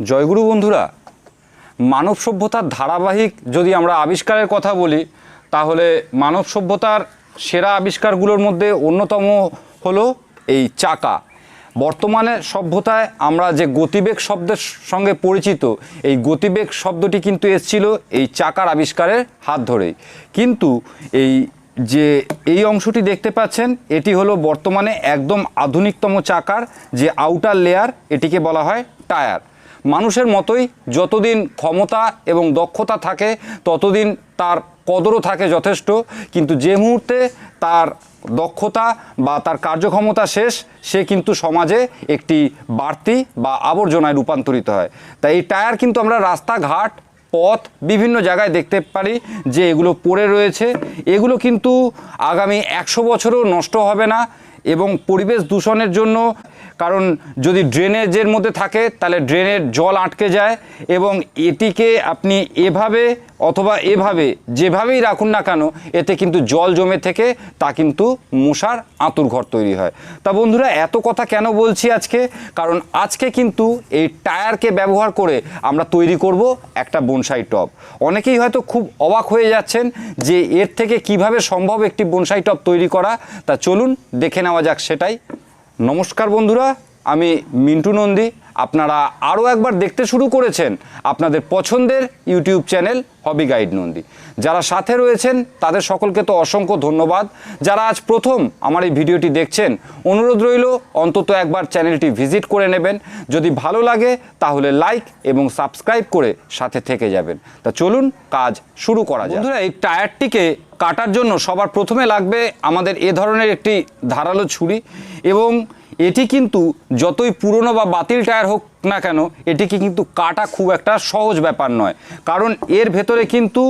জয়গুরু বন্ধুরা, মানব সভ্যতার ধারাবাহিক যদি আমরা আবিষ্কারের কথা বলি, তাহলে মানব সভ্যতার সেরা আবিষ্কারগুলোর মধ্যে অন্যতম হলো এই চাকা। বর্তমানে সভ্যতায় আমরা যে গতিবেগ শব্দের সঙ্গে পরিচিত, এই গতিবেগ শব্দটি কিন্তু এসছিল এই চাকার আবিষ্কারের হাত ধরেই। কিন্তু এই যে এই অংশটি দেখতে পাচ্ছেন, এটি হলো বর্তমানে একদম আধুনিকতম চাকার যে আউটার লেয়ার, এটিকে বলা হয় টায়ার। মানুষের মতোই যতদিন ক্ষমতা এবং দক্ষতা থাকে, ততদিন তার কদরও থাকে যথেষ্ট। কিন্তু যে মুহূর্তে তার দক্ষতা বা তার কার্যক্ষমতা শেষ, সে কিন্তু সমাজে একটি বাড়তি বা আবর্জনায় রূপান্তরিত হয়। তাই এই টায়ার কিন্তু আমরা রাস্তাঘাট, পথ বিভিন্ন জায়গায় দেখতে পারি যে এগুলো পড়ে রয়েছে। এগুলো কিন্তু আগামী একশো বছরও নষ্ট হবে না এবং পরিবেশ দূষণের জন্য কারণ যদি ড্রেনেজের মধ্যে থাকে, তাহলে ড্রেনের জল আটকে যায় এবং এটিকে আপনি এভাবে অথবা এভাবে যেভাবেই রাখুন না কেন, এতে কিন্তু জল জমে থেকে তা কিন্তু মশার আঁতুর ঘর তৈরি হয়। তা বন্ধুরা, এত কথা কেন বলছি আজকে? কারণ আজকে কিন্তু এই টায়ারকে ব্যবহার করে আমরা তৈরি করব একটা বনসাই টব। অনেকেই হয়তো খুব অবাক হয়ে যাচ্ছেন যে এর থেকে কীভাবে সম্ভব একটি বনসাই টব তৈরি করা। তা চলুন দেখে নেওয়া যাক সেটাই। নমস্কার বন্ধুরা, আমি মিন্টু নন্দী। আপনারা আরও একবার দেখতে শুরু করেছেন আপনাদের পছন্দের YouTube channel hobby guide Nandi. যারা সাথে রয়েছেন, তাদের সকলকে তো অসংখ্য ধন্যবাদ। যারা আজ প্রথম আমার এই ভিডিওটি দেখছেন, অনুরোধ রইল, অন্তত একবার চ্যানেলটি ভিজিট করে নেবেন। যদি ভালো লাগে, তাহলে লাইক এবং সাবস্ক্রাইব করে সাথে থেকে যাবেন। তা চলুন, কাজ শুরু করা যায় বন্ধুরা, এই টায়ারটিকে কাটার জন্য সবার প্রথমে লাগবে আমাদের এ ধরনের একটি ধারালো ছুরি এবং এটি কিন্তু যতই পুরনো বা বাতিল টায়ার হোক না কেন, এটিকে কিন্তু কাটা খুব একটা সহজ ব্যাপার নয়। কারণ এর ভেতরে কিন্তু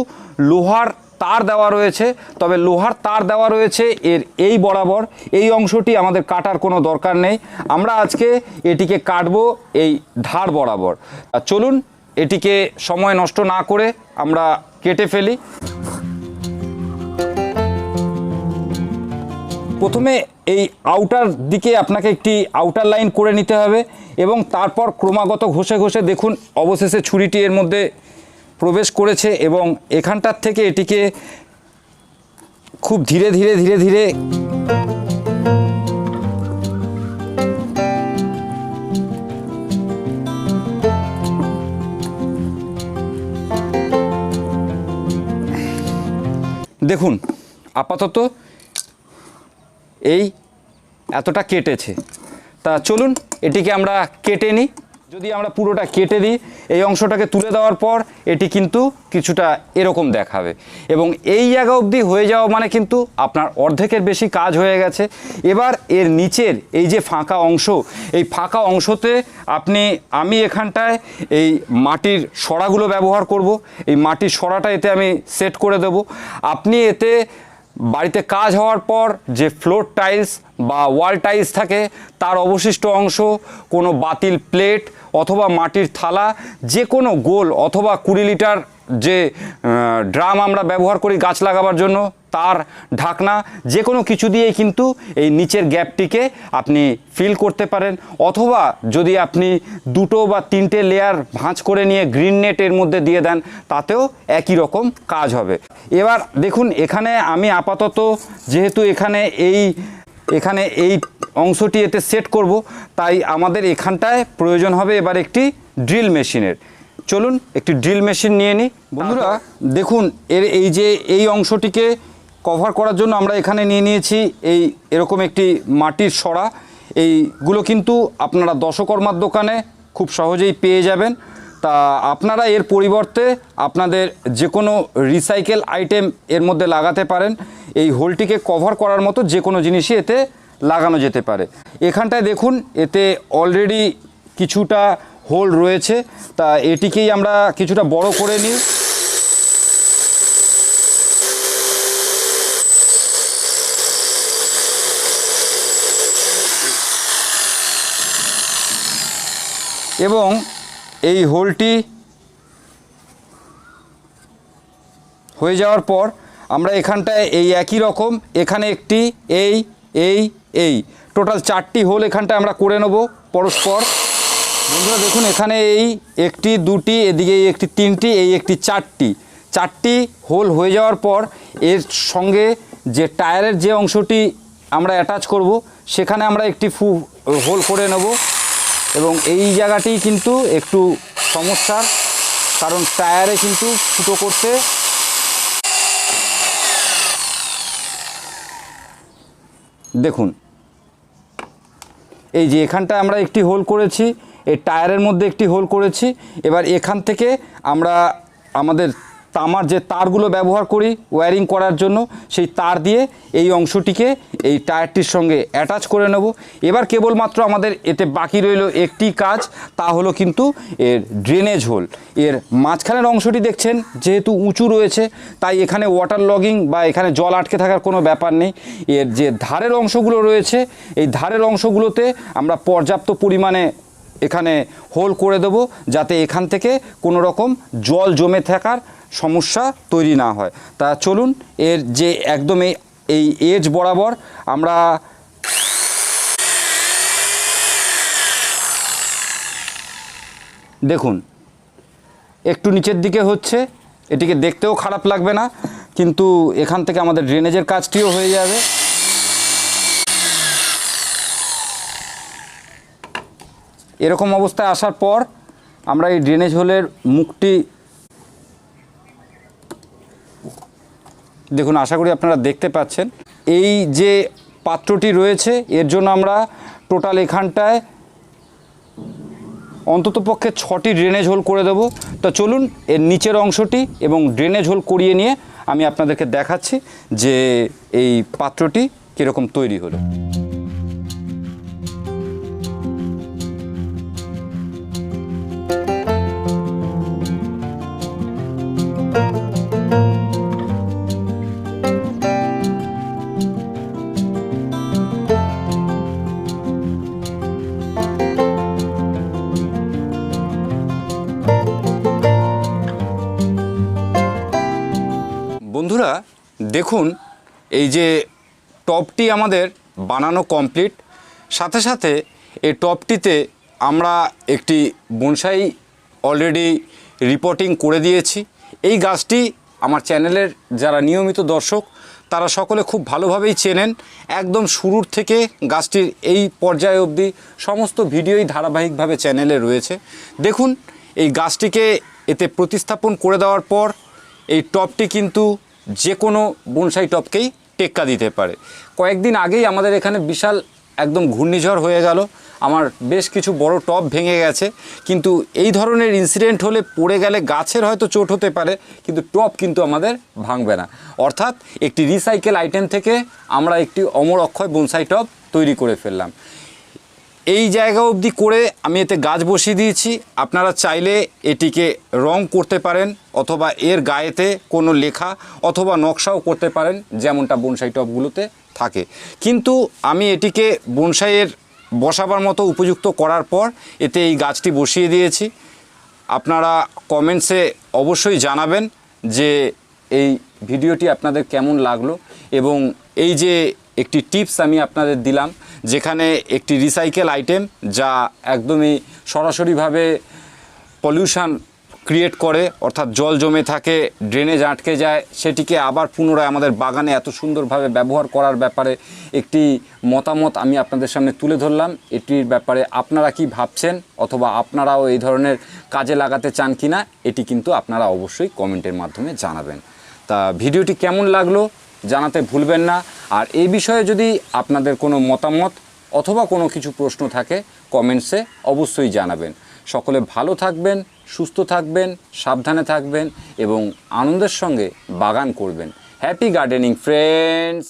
লোহার তার দেওয়া রয়েছে, তবে লোহার তার দেওয়া রয়েছে এর এই বরাবর। এই অংশটি আমাদের কাটার কোনো দরকার নেই। আমরা আজকে এটিকে কাটবো এই ধার বরাবর। চলুন, এটিকে সময় নষ্ট না করে আমরা কেটে ফেলি। প্রথমে এই আউটার দিকে আপনাকে একটি আউটার লাইন করে নিতে হবে এবং তারপর ক্রমাগত ঘষে ঘষে দেখুন অবশেষে ছুরিটি এর মধ্যে প্রবেশ করেছে এবং এখানটার থেকে এটিকে খুব ধীরে ধীরে ধীরে ধীরে দেখুন, আপাতত এই এতটা কেটেছে। তা চলুন, এটিকে আমরা কেটে নিই। যদি আমরা পুরোটা কেটে দিই, এই অংশটাকে তুলে দেওয়ার পর এটি কিন্তু কিছুটা এরকম দেখাবে। এবং এই জায়গা অবধি হয়ে যাওয়া মানে কিন্তু আপনার অর্ধেকের বেশি কাজ হয়ে গেছে। এবার এর নিচের এই যে ফাঁকা অংশ, এই ফাঁকা অংশতে আপনি, আমি এখানটায় এই মাটির সরাগুলো ব্যবহার করব। এই মাটির সরাটা এতে আমি সেট করে দেব। আপনি এতে বাড়িতে কাজ হওয়ার পর যে ফ্লোর টাইলস বা ওয়াল টাইলস থাকে, তার অবশিষ্ট অংশ কোনো বাতিল প্লেট অথবা মাটির থালা, যে কোনো গোল অথবা কুড়ি লিটার যে ড্রাম আমরা ব্যবহার করি গাছ লাগাবার জন্য, তার ঢাকনা, যে কোনো কিছু দিয়েই কিন্তু এই নিচের গ্যাপটিকে আপনি ফিল করতে পারেন। অথবা যদি আপনি দুটো বা তিনটে লেয়ার ভাঁজ করে নিয়ে গ্রিন নেটের মধ্যে দিয়ে দেন, তাতেও একই রকম কাজ হবে। এবার দেখুন এখানে আমি আপাতত যেহেতু এখানে এই এখানে এই অংশটি এতে সেট করব তাই আমাদের এখানটায় প্রয়োজন হবে এবার একটি ড্রিল মেশিনের চলুন একটি ড্রিল মেশিন নিয়ে নিই বন্ধুরা দেখুন এর এই যে এই অংশটিকে কভার করার জন্য আমরা এখানে নিয়ে নিয়েছি এই এরকম একটি মাটির সরা এইগুলো কিন্তু আপনারা দশকর্মার দোকানে খুব সহজেই পেয়ে যাবেন। তা আপনারা এর পরিবর্তে আপনাদের যে কোনো রিসাইকেল আইটেম এর মধ্যে লাগাতে পারেন। এই হোলটিকে কভার করার মতো যে কোনো জিনিসই এতে লাগানো যেতে পারে। এখানটায় দেখুন, এতে অলরেডি কিছুটা হোল রয়েছে। তা এটিকেই আমরা কিছুটা বড় করে নিই। এবং এই হোলটি হয়ে যাওয়ার পর আমরা এখানটায় এই একই রকম, এখানে একটি এই এই এই। টোটাল চারটি হোল এখানটায় আমরা করে নেব পরস্পর। বন্ধুরা দেখুন, এখানে এই একটি, দুটি, এদিকে এই একটি তিনটি, এই একটি চারটি। চারটি হোল হয়ে যাওয়ার পর এর সঙ্গে যে টায়ারের যে অংশটি আমরা অ্যাটাচ করব, সেখানে আমরা একটি ফু হোল করে নেব। এবং এই জায়গাটি কিন্তু একটু সমস্যার, কারণ টায়ারে কিন্তু ফুটো করতে দেখুন, এই যে এখানটা আমরা একটি হোল করেছি, এই টায়ারের মধ্যে একটি হোল করেছি। এবার এখান থেকে আমরা আমাদের তামার যে তারগুলো ব্যবহার করি ওয়্যারিং করার জন্য, সেই তার দিয়ে এই অংশটিকে, এই টায়ারটির সঙ্গে অ্যাটাচ করে নেব। এবার কেবলমাত্র আমাদের এতে বাকি রইল একটি কাজ, তা হলো কিন্তু এর ড্রেনেজ হোল এর মাঝখানের অংশটি দেখছেন, যেহেতু উঁচু রয়েছে, তাই এখানে ওয়াটার লগিং বা এখানে জল আটকে থাকার কোনো ব্যাপার নেই। এর যে ধারের অংশগুলো রয়েছে, এই ধারের অংশগুলোতে আমরা পর্যাপ্ত পরিমাণে এখানে হোল করে দেব, যাতে এখান থেকে কোনো রকম জল জমে থাকার সমস্যা তৈরি না হয়। তা চলুন, এর যে একদম এই এজ বরাবর আমরা দেখুন, একটু নিচের দিকে হচ্ছে, এটিকে দেখতেও খারাপ লাগবে না, কিন্তু এখান থেকে আমাদের ড্রেনেজের কাজটিও হয়ে যাবে। এরকম অবস্থায় আসার পর আমরা এই ড্রেনেজ হোলের মুখটি দেখুন, আশা করি আপনারা দেখতে পাচ্ছেন। এই যে পাত্রটি রয়েছে, এর জন্য আমরা টোটাল এখানটায় অন্ততপক্ষে ছটি ড্রেনেজ হোল করে দেব। তো চলুন, এর নিচের অংশটি এবং ড্রেনেজ হোল করিয়ে নিয়ে আমি আপনাদেরকে দেখাচ্ছি যে এই পাত্রটি কীরকম তৈরি হলো। বন্ধুরা, দেখুন, এই যে টপটি আমাদের বানানো কমপ্লিট, সাথে সাথে এই টপটিতে আমরা একটি বনসাই অলরেডি রিপোর্টিং করে দিয়েছি। এই গাছটি আমার চ্যানেলের যারা নিয়মিত দর্শক, তারা সকলে খুব ভালোভাবেই চেনেন। একদম শুরুর থেকে গাছটির এই পর্যায়ে অবধি সমস্ত ভিডিওই ধারাবাহিকভাবে চ্যানেলে রয়েছে। দেখুন, এই গাছটিকে এতে প্রতিস্থাপন করে দেওয়ার পর, এই টপটি কিন্তু যে কোনো বনসাই টপকেই টেক্কা দিতে পারে। কয়েকদিন আগেই আমাদের এখানে বিশাল একদম ঘূর্ণিঝড় হয়ে গেল। আমার বেশ কিছু বড় টপ ভেঙে গেছে। কিন্তু এই ধরনের ইনসিডেন্ট হলে পড়ে গেলে গাছের হয়তো চোট হতে পারে, কিন্তু টপ কিন্তু আমাদের ভাঙবে না। অর্থাৎ একটি রিসাইকেল আইটেম থেকে আমরা একটি অমর অক্ষয় বনসাই টপ তৈরি করে ফেললাম। এই জায়গা অবধি করে আমি এতে গাছ বসিয়ে দিয়েছি। আপনারা চাইলে এটিকে রং করতে পারেন অথবা এর গায়েতে কোনো লেখা অথবা নকশাও করতে পারেন, যেমনটা বনসাই টপগুলোতে থাকে। কিন্তু আমি এটিকে বনসাইয়ের বসাবার মতো উপযুক্ত করার পর এতে এই গাছটি বসিয়ে দিয়েছি। আপনারা কমেন্টসে অবশ্যই জানাবেন যে এই ভিডিওটি আপনাদের কেমন লাগল এবং এই যে একটি টিপস আমি আপনাদের দিলাম, যেখানে একটি রিসাইকেল আইটেম যা একদমই সরাসরিভাবে পলিউশন ক্রিয়েট করে, অর্থাৎ জল জমে থাকে ড্রেনেজ আটকে যায়, সেটিকে আবার পুনরায় আমাদের বাগানে এত সুন্দরভাবে ব্যবহার করার ব্যাপারে একটি মতামত আমি আপনাদের সামনে তুলে ধরলাম। এটির ব্যাপারে আপনারা কি ভাবছেন অথবা আপনারাও এই ধরনের কাজে লাগাতে চান কি না এটি কিন্তু আপনারা অবশ্যই কমেন্টের মাধ্যমে জানাবেন। তা ভিডিওটি কেমন লাগল জানাতে ভুলবেন না। আর এই বিষয়ে যদি আপনাদের কোনো মতামত অথবা কোনো কিছু প্রশ্ন থাকে কমেন্টসে অবশ্যই জানাবেন। সকলে ভালো থাকবেন, সুস্থ থাকবেন, সাবধানে থাকবেন এবং আনন্দের সঙ্গে বাগান করবেন। Happy gardening friends